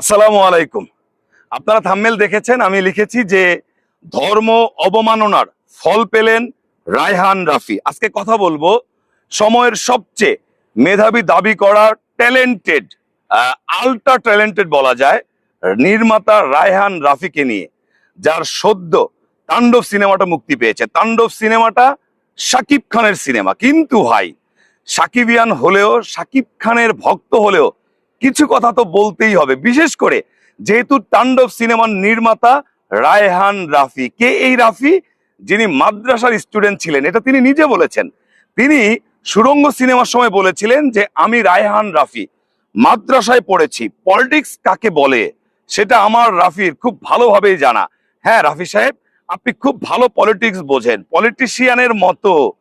আসসালামু আলাইকুম। আপনারা থাম্মেল দেখেছেন, আমি লিখেছি যে ধর্ম অবমাননার ফল পেলেন রায়হান রাফি। আজকে কথা বলব সময়ের সবচেয়ে মেধাবী দাবি করা ট্যালেন্টেড আল্ট্রা ট্যালেন্টেড বলা যায়, নির্মাতা রায়হান রাফিকে নিয়ে, যার সদ্য তাণ্ডব সিনেমাটা মুক্তি পেয়েছে। তাণ্ডব সিনেমাটা সাকিব খানের সিনেমা। কিন্তু ভাই সাকিবিয়ান হলেও সাকিব খানের ভক্ত হলেও কিছু কথা তো বলতেই হবে। বিশেষ করে যেহেতু তাণ্ডব সিনেমার নির্মাতা রায়হান রাফি। কে এই রাফি? যিনি মাদ্রাসার স্টুডেন্ট ছিলেন। এটা তিনি নিজে বলেছেন। তিনি সুরঙ্গ সিনেমার সময় বলেছিলেন যে, আমি রায়হান রাফি। মাদ্রাসায় পড়েছি। পলিটিক্স কাকে বলে? সেটা আমার রাফির খুব ভালোভাবেই জানা। হ্যাঁ রাফি সাহেব, আপনি খুব ভালো পলিটিক্স বোঝেন। পলিটিশিয়ানের মতো।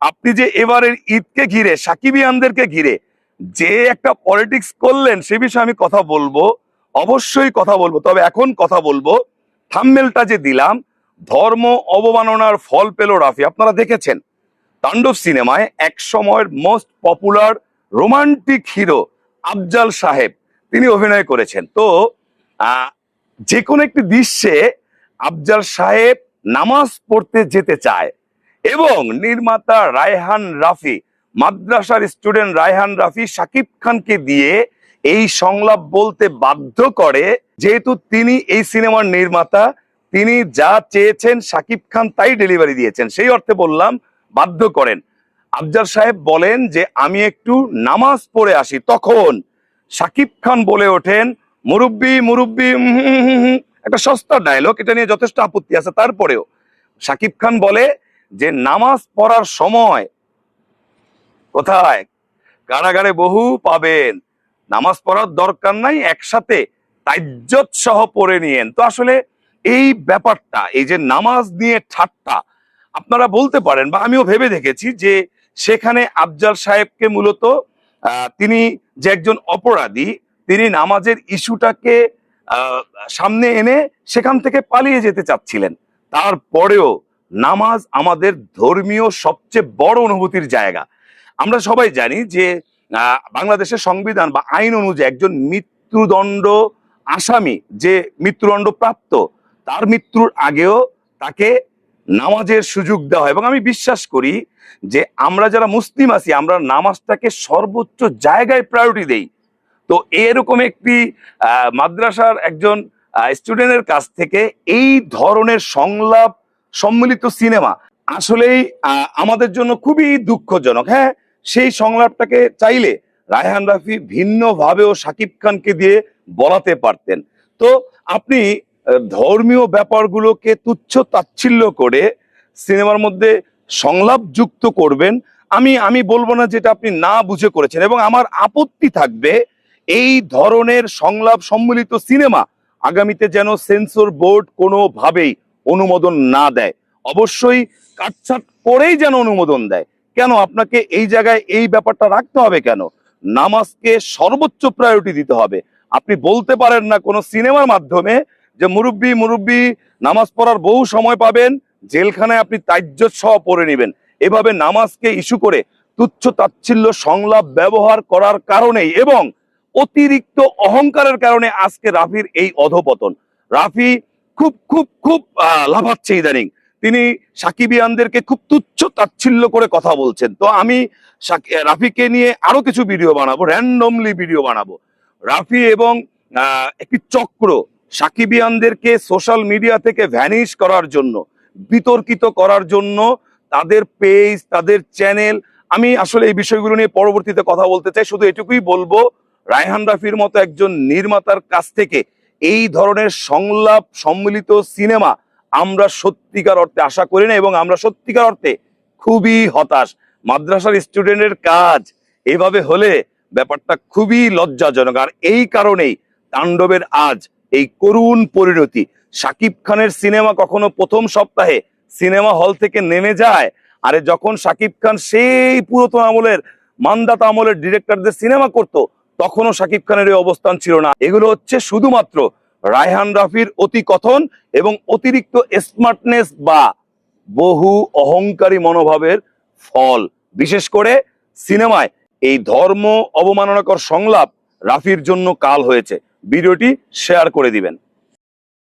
আপনি যে এবারের ঈদকে ঘিরে, সাকিবিয়ানদেরকে ঘিরে যে একটা পলিটিক্স করলেন, সে বিষয়ে আমি কথা বলব, অবশ্যই কথা বলব। তবে এখন কথা বলব থাম্মেলটা যে দিলাম, ধর্ম অবমাননার ফল পেল রাফি। আপনারা দেখেছেন, তাণ্ডব সিনেমায় এক সময়ের most popular romantic hero Afzal সাহেব, তিনি অভিনয় করেছেন। তো যে কোনো একটি দৃশ্যে আফজাল সাহেব নামাজ পড়তে যেতে চায় এবং নির্মাতা রায়হান রাফি মাদ্রাসার স্টুডেন্ট রায়হান রাফি সাকিব খানকে দিয়ে এই সংলাপ বলতে বাধ্য করে, যেহেতু তিনি এই সিনেমার নির্মাতা, তিনি যা চেয়েছেন সাকিব খান তাই ডেলিভারি দিয়েছেন। সেই অর্থে বললাম, বাধ্য করেন। আফজার সাহেব বলেন যে, আমি একটু নামাজ পড়ে আসি। তখন সাকিব খান বলে ওঠেন, মুরব্বি মুরব্বি। একটা সস্তা ডায়লগ এটা নিয়ে যথেষ্ট আপত্তি আছে। তারপরেও সাকিব খান বলে যে, নামাজ পড়ার সময় কোথায়? কারাগারে বহু পাবেন। নামাজ পড়ার দরকার নাই, একসাথে তাজ্জত সহ পড়ে নিয়েন। তো আসলে এই ব্যাপারটা, এই যে নামাজ নিয়ে ঠাট্টা, আপনারা বলতে পারেন বা আমিও ভেবে দেখেছি যে সেখানে আফজাল সাহেবকে মূলত তিনি যে একজন অপরাধী, তিনি নামাজের ইস্যুটাকে সামনে এনে সেখান থেকে পালিয়ে যেতে চাচ্ছিলেন। তারপরেও নামাজ আমাদের ধর্মীয় সবচেয়ে বড় অনুভূতির জায়গা। আমরা সবাই জানি যে বাংলাদেশের সংবিধান বা আইন অনুযায়ী একজন মৃত্যুদণ্ড আসামি যে মৃত্যুদণ্ড প্রাপ্ত, তার মৃত্যুর আগেও তাকে নামাজের সুযোগ দেওয়া হয়। এবং আমি বিশ্বাস করি যে আমরা যারা মুসলিম আছি, আমরা নামাজটাকে সর্বোচ্চ জায়গায় প্রায়োরিটি দেই। তো এরকম একটি মাদ্রাসার একজন স্টুডেন্টের কাছ থেকে এই ধরনের সংলাপ সম্মিলিত সিনেমা আসলেই আমাদের জন্য খুবই দুঃখজনক। হ্যাঁ সেই সংলাপটাকে চাইলে রায়হান রাফি ভিন্নভাবেও সাকিব খানকে দিয়ে বলাতে পারতেন। তো আপনি ধর্মীয় ব্যাপারগুলোকে তুচ্ছ তাচ্ছিল্য করে সিনেমার মধ্যে সংলাপ যুক্ত করবেন, আমি আমি বলব না যেটা আপনি না বুঝে করেছেন এবং আমার আপত্তি থাকবে, এই ধরনের সংলাপ সম্মিলিত সিনেমা আগামীতে যেন সেন্সর বোর্ড কোনোভাবেই অনুমোদন না দেয়। অবশ্যই কাটছাট করেই যেন অনুমোদন দেয়। কেন আপনাকে এই জায়গায় এই ব্যাপারটা রাখতে হবে কেন? নামাজকে সর্বোচ্চ প্রায়োরিটি দিতে হবে। আপনি বলতে পারেন না কোনো সিনেমার মাধ্যমে যে মুরব্বী মুরব্বী নামাজ পড়ার বহু সময় পাবেন জেলখানায় আপনি তাজ্জত সহ পড়ে নেবেন। এভাবে নামাজকে ইস্যু করে তুচ্ছ তাচ্ছিল্য সংলাপ ব্যবহার করার কারণেই এবং অতিরিক্ত অহংকারের কারণে আজকে রাফির এই অধপতন। রাফি খুব খুব খুব আহ, লাফাচ্ছে ইদানিং। তিনি সাকিবিয়ানদেরকে খুব তুচ্ছ তাচ্ছিল্য করে কথা বলছেন। তো আমি রাফিকে নিয়ে আরও কিছু ভিডিও বানাবো র্যান্ডমলি ভিডিও বানাবো। রাফি এবং একটি চক্র সাকিবিয়ানদেরকে সোশ্যাল মিডিয়া থেকে ভ্যানিশ করার জন্য, বিতর্কিত করার জন্য, তাদের পেজ তাদের চ্যানেল আমি আসলে এই বিষয়গুলো নিয়ে পরবর্তীতে কথা বলতে চাই, শুধু এটুকুই বলব, রায়হান রাফির মতো একজন নির্মাতার কাছ থেকে এই ধরনের সংলাপ, সম্মিলিত সিনেমা আমরা সত্যিকার অর্থে আশা করি না এবং আমরা সত্যিকার অর্থে খুবই হতাশ। মাদ্রাসার স্টুডেন্টের কাজ এভাবে হলে ব্যাপারটা খুবই লজ্জাজনক। আর এই কারণেই তাণ্ডবের আজ এই করুণ পরিণতি। সাকিব খানের সিনেমা কখনো প্রথম সপ্তাহে সিনেমা হল থেকে নেমে যায় আরে যখন সাকিব খান সেই পুরাতন আমলের, মান্দাতা আমলের ডিরেক্টরদের সিনেমা করত, তখনও সাকিব খানের এই অবস্থান ছিল না। এগুলো হচ্ছে শুধুমাত্র রায়হান রাফির অতি কথন এবং অতিরিক্ত স্মার্টনেস বা বহু অহংকারী মনোভাবের ফল। বিশেষ করে সিনেমায় এই ধর্ম অবমাননাকর সংলাপ রাফির জন্য কাল হয়েছে। ভিডিওটি শেয়ার করে দিবেন।